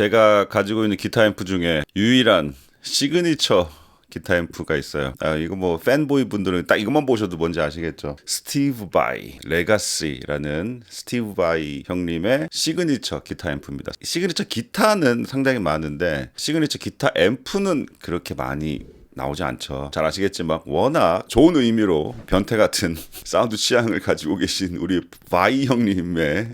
제가 가지고 있는 기타 앰프 중에 유일한 시그니처 기타 앰프가 있어요. 아, 이거 뭐 팬보이 분들은 딱 이것만 보셔도 뭔지 아시겠죠? 스티브 바이 레가시라는 스티브 바이 형님의 시그니처 기타 앰프입니다. 시그니처 기타는 상당히 많은데 시그니처 기타 앰프는 그렇게 많이 나오지 않죠. 잘 아시겠지만 워낙 좋은 의미로 변태 같은 사운드 취향을 가지고 계신 우리 바이 형님의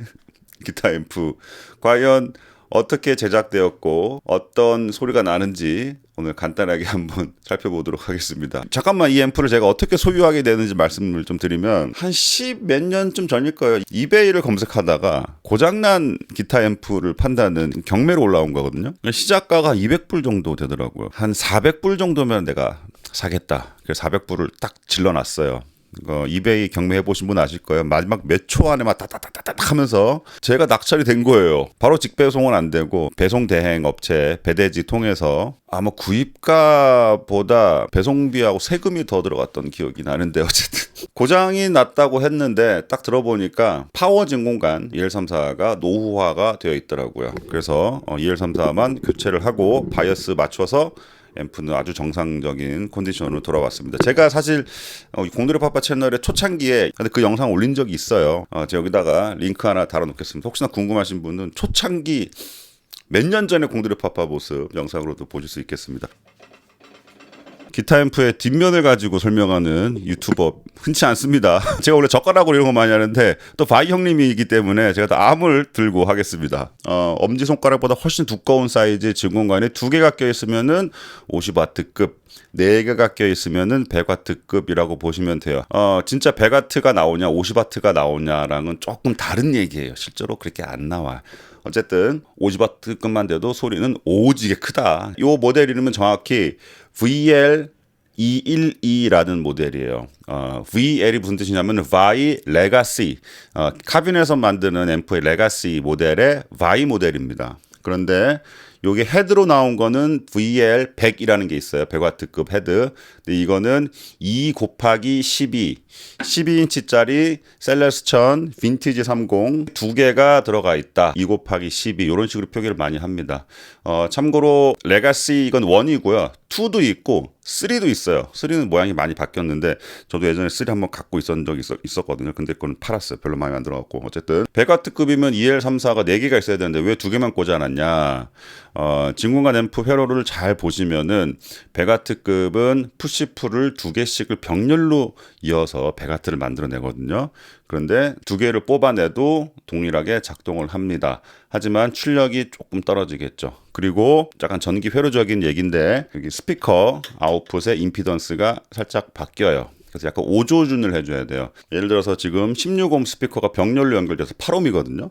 기타 앰프 과연 어떻게 제작되었고 어떤 소리가 나는지 오늘 간단하게 한번 살펴보도록 하겠습니다. 잠깐만 이 앰프를 제가 어떻게 소유하게 되는지 말씀을 좀 드리면 한10몇 년쯤 전일 거예요. 이베이를 검색하다가 고장난 기타 앰프를 판다는 경매로 올라온 거거든요. 시작가가 200불 정도 되더라고요. 한 400불 정도면 내가 사겠다. 그래서 400불을 딱 질러놨어요. 어, 이베이 경매해 보신 분 아실 거예요. 마지막 몇 초 안에 막 따따따따따 하면서 제가 낙찰이 된 거예요. 바로 직배송은 안 되고 배송 대행 업체 배대지 통해서 아마 구입가보다 배송비하고 세금이 더 들어갔던 기억이 나는데 어쨌든 고장이 났다고 했는데 딱 들어보니까 파워 진공관 2134가 노후화가 되어 있더라고요. 그래서 어, 2134만 교체를 하고 바이어스 맞춰서 앰프는 아주 정상적인 컨디션으로 돌아왔습니다. 제가 사실 어, 공들의 파파 채널에 초창기에 근데 그 영상 올린 적이 있어요. 어, 제가 여기다가 링크 하나 달아놓겠습니다. 혹시나 궁금하신 분은 초창기 몇 년 전에 공들의 파파 모습 영상으로도 보실 수 있겠습니다. 기타 앰프의 뒷면을 가지고 설명하는 유튜버 흔치 않습니다. 제가 원래 젓가락으로 이런 거 많이 하는데 또 바이 형님이기 때문에 제가 또 암을 들고 하겠습니다. 어, 엄지 손가락보다 훨씬 두꺼운 사이즈 증공관이 두 개가 껴 있으면은 50와트급. 네 개가 껴 있으면은 100와트급이라고 보시면 돼요. 어, 진짜 100와트가 나오냐, 50와트가 나오냐랑은 조금 다른 얘기예요. 실제로 그렇게 안 나와요. 어쨌든 50와트급만 돼도 소리는 오지게 크다. 이 모델 이름은 정확히 VL 212라는 모델이에요. 어, VL이 무슨 뜻이냐면 VAI Legacy. 어, 카빈에서 만드는 앰프의 레가시 모델의 VAI 모델입니다. 그런데 요게 헤드로 나온 거는 VL 100이라는 게 있어요. 100와트급 헤드. 근데 이거는 2 곱하기 12, 12인치짜리 셀레스천 빈티지 30 두 개가 들어가 있다. 2 곱하기 12 이런 식으로 표기를 많이 합니다. 어, 참고로 레가시 이건 1이고요. 2도 있고 3도 있어요. 3는 모양이 많이 바뀌었는데 저도 예전에 3 한번 갖고 있었던 적이 있었, 거든요 근데 그건 팔았어요. 별로 마음에 안 들어갖고 어쨌든 100와트급이면 EL34가 4개가 있어야 되는데 왜 2개만 꽂아놨냐? 어, 진공관 앰프 회로를 잘 보시면은 100와트급은 푸시풀을 두 개씩을 병렬로 이어서 100와트를 만들어내거든요. 그런데 두 개를 뽑아내도 동일하게 작동을 합니다. 하지만 출력이 조금 떨어지겠죠. 그리고 약간 전기 회로적인 얘기인데 여기 스피커 아웃풋의 임피던스가 살짝 바뀌어요. 그래서 약간 오조준을 해줘야 돼요. 예를 들어서 지금 16옴 스피커가 병렬로 연결돼서 8옴이거든요.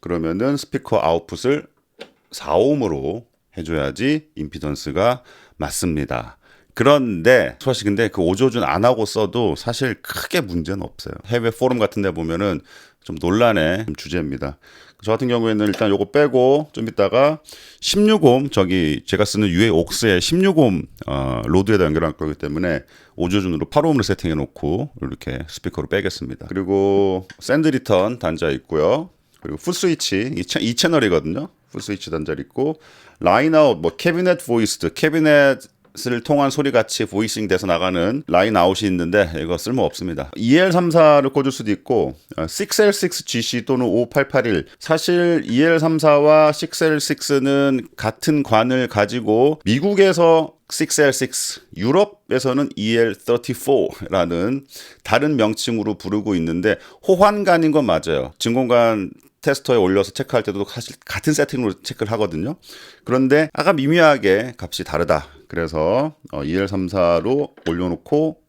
그러면은 스피커 아웃풋을 4옴으로 해줘야지 임피던스가 맞습니다. 그런데 수아씨 근데 그 오조준 안 하고 써도 사실 크게 문제는 없어요. 해외 포럼 같은 데 보면은 좀 논란의 주제입니다. 저 같은 경우에는 일단 요거 빼고 좀 이따가 16옴 저기 제가 쓰는 유에 옥스의 16옴 어, 로드에다 연결할 거기 때문에 오조준으로 8옴으로 세팅해 놓고 이렇게 스피커로 빼겠습니다. 그리고 샌드 리턴 단자 있고요. 그리고 풋 스위치 이, 채널이거든요. 풋 스위치 단자 있고 라인 아웃 뭐 캐비넷 보이스드 캐비넷 를 통한 소리 같이 보이싱 돼서 나가는 라인 아웃이 있는데 이거 쓸모 없습니다. EL34를 꽂을 수도 있고 6L6GC 어, 또는 5881 사실 EL34와 6L6는 같은 관을 가지고 미국에서 6L6 유럽에서는 EL34라는 다른 명칭으로 부르고 있는데 호환관인 건 맞아요. 진공관 테스터에 올려서 체크할 때도 사실 같은 세팅으로 체크를 하거든요. 그런데 아까 미미하게 값이 다르다. 그래서 어, EL34로 올려놓고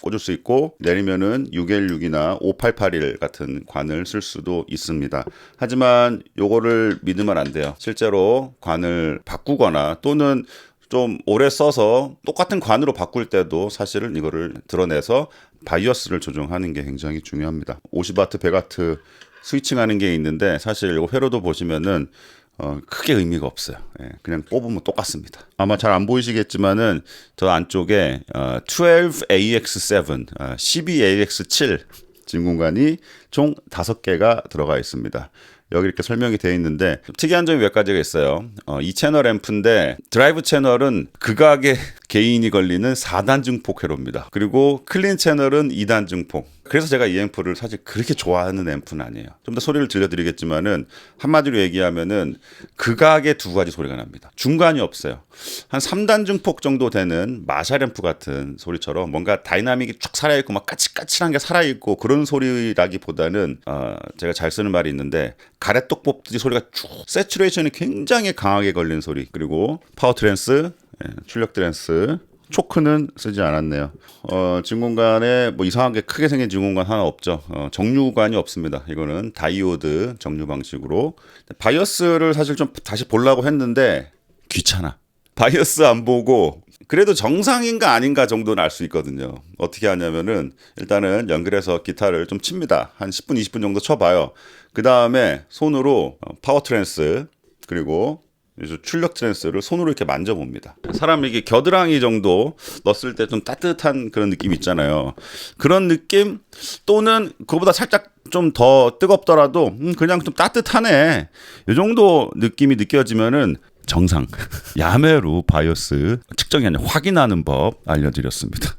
꽂을 수 있고 내리면은 6L6이나 5881 같은 관을 쓸 수도 있습니다. 하지만 요거를 믿으면 안 돼요. 실제로 관을 바꾸거나 또는 좀 오래 써서 똑같은 관으로 바꿀 때도 사실은 이거를 드러내서 바이어스를 조정하는 게 굉장히 중요합니다. 50와트, 100와트 스위칭하는 게 있는데 사실 이거 회로도 보시면은 어, 크게 의미가 없어요. 예, 그냥 뽑으면 똑같습니다. 아마 잘 안 보이시겠지만은 저 안쪽에 어, 12AX7, 어, 12AX7 진공관이 총 5개가 들어가 있습니다. 여기 이렇게 설명이 되어 있는데 좀 특이한 점이 몇 가지가 있어요. 어, 이 채널 앰프인데 드라이브 채널은 극악의 개인이 걸리는 4단 증폭 회로입니다. 그리고 클린 채널은 2단 증폭. 그래서 제가 이 앰프를 사실 그렇게 좋아하는 앰프는 아니에요. 좀 더 소리를 들려드리겠지만은 한마디로 얘기하면은 극악의 두 가지 소리가 납니다. 중간이 없어요. 한 3단 증폭 정도 되는 마샬 앰프 같은 소리처럼 뭔가 다이나믹이 쭉 살아있고 막 까칠까칠한 게 살아있고 그런 소리라기보다는 어, 제가 잘 쓰는 말이 있는데 가래떡 뽑듯이 소리가 쭉 세츄레이션이 굉장히 강하게 걸린 소리 그리고 파워 트랜스 예, 출력 트랜스 초크는 쓰지 않았네요. 어, 진공관에 뭐 이상하게 크게 생긴 진공관 하나 없죠. 어, 정류관이 없습니다. 이거는 다이오드 정류 방식으로. 바이어스를 사실 좀 다시 보려고 했는데 귀찮아. 바이어스 안 보고 그래도 정상인가 아닌가 정도는 알 수 있거든요. 어떻게 하냐면은 일단은 연결해서 기타를 좀 칩니다. 한 10분, 20분 정도 쳐봐요. 그 다음에 손으로 어, 파워 트랜스 그리고 그래서 출력 트랜스를 손으로 이렇게 만져봅니다. 사람 이게 겨드랑이 정도 넣었을 때 좀 따뜻한 그런 느낌 있잖아요. 그런 느낌 또는 그거보다 살짝 좀 더 뜨겁더라도 음, 그냥 좀 따뜻하네. 이 정도 느낌이 느껴지면은 정상. 야매로 바이오스 측정이 아니라 확인하는 법 알려드렸습니다.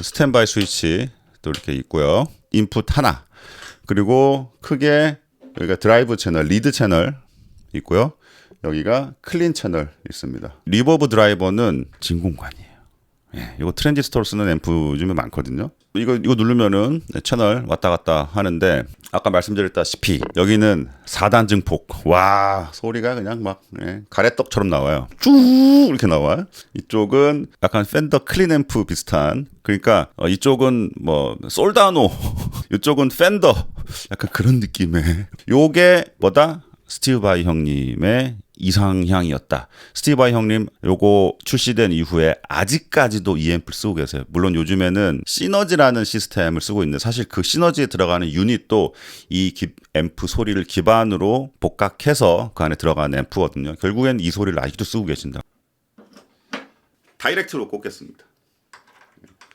스탠바이 스위치 또 이렇게 있고요. 인풋 하나. 그리고 크게 여기가 드라이브 채널, 리드 채널 있고요. 여기가 클린 채널 있습니다. 리버브 드라이버는 진공관이에요. 예, 이거 트랜지스터로 쓰는 앰프 요즘에 많거든요. 이거 이거 누르면은 채널 왔다 갔다 하는데 아까 말씀드렸다시피 여기는 4단 증폭. 와 소리가 그냥 막 예, 가래떡처럼 나와요. 쭉 이렇게 나와요. 이쪽은 약간 팬더 클린 앰프 비슷한. 그러니까 어, 이쪽은 뭐 솔다노, 이쪽은 팬더 약간 그런 느낌의. 요게 뭐다? 스티브 바이 형님의 이상향이었다. 스티브 바이 형님 요거 출시된 이후에 아직까지도 이 앰프를 쓰고 계세요. 물론 요즘에는 시너지라는 시스템을 쓰고 있는데 사실 그 시너지에 들어가는 유닛도 이 기- 앰프 소리를 기반으로 복각해서 그 안에 들어가는 앰프거든요. 결국엔 이 소리를 아직도 쓰고 계신다. 다이렉트로 꽂겠습니다.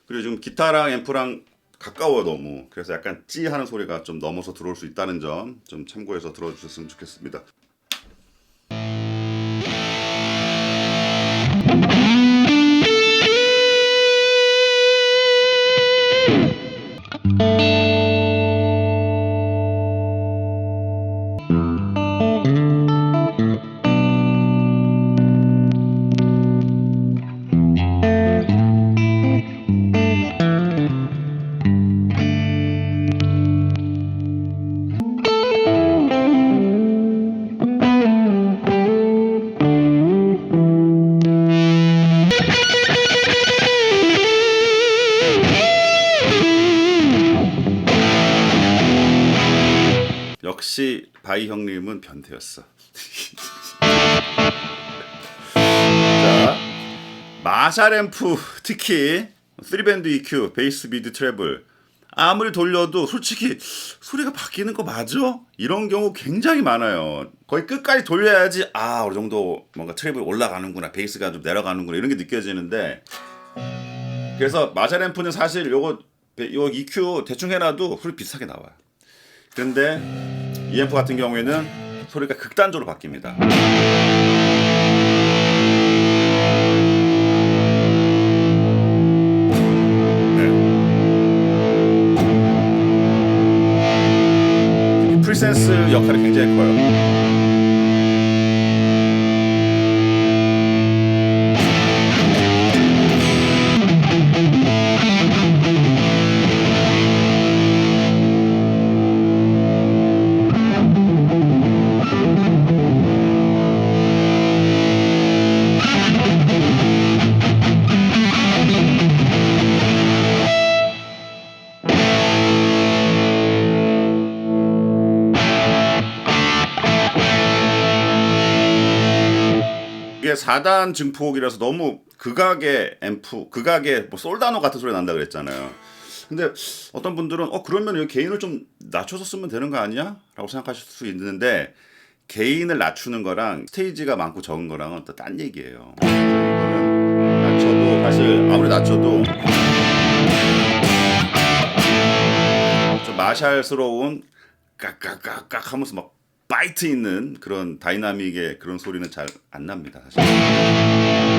그리고 지금 기타랑 앰프랑 가까워 너무 그래서 약간 찌 하는 소리가 좀 넘어서 들어올 수 있다는 점 좀 참고해서 들어주셨으면 좋겠습니다. 바이 형님은 변태였어. 자, 마샬 앰프 특히 3밴드 EQ, 베이스 미드 트래블 아무리 돌려도 솔직히 소리가 바뀌는 거 맞아? 이런 경우 굉장히 많아요. 거의 끝까지 돌려야지 아 어느 정도 뭔가 트래블 올라가는구나, 베이스가 좀 내려가는구나 이런 게 느껴지는데 그래서 마샬 앰프는 사실 요거 요 EQ 대충 해놔도 소리 비슷하게 나와요. 근데 이 앰프 같은 경우에는 소리가 극단적으로 바뀝니다. 네. 이 프리센스 역할이 굉장히 커요. 이게 4단 증폭이라서 너무 극악의 앰프, 극악의 뭐 솔다노 같은 소리 난다 그랬잖아요. 근데 어떤 분들은 어 그러면 여기 개인을 좀 낮춰서 쓰면 되는 거 아니야? 라고 생각하실 수 있는데 개인을 낮추는 거랑 스테이지가 많고 적은 거랑은 또 딴 얘기예요. 낮춰도 사실 아무리 낮춰도 좀 마샬스러운 깍깍깍깍 하면서 막 바이트 있는 그런 다이나믹의 그런 소리는 잘 안 납니다. 사실.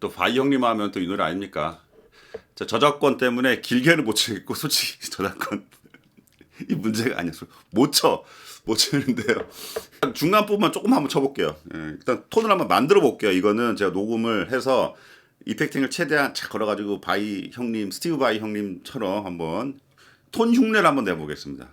또 바이 형님 하면 또 이 노래 아닙니까? 자, 저작권 때문에 길게는 못 치겠고 솔직히 저작권 이 문제가 아니었어. 못 쳐. 못 치는데요. 중간 부분만 조금 한번 쳐볼게요. 예, 일단 톤을 한번 만들어 볼게요. 이거는 제가 녹음을 해서 이펙팅을 최대한 착 걸어가지고 바이 형님, 스티브 바이 형님처럼 한번 톤 흉내를 한번 내보겠습니다.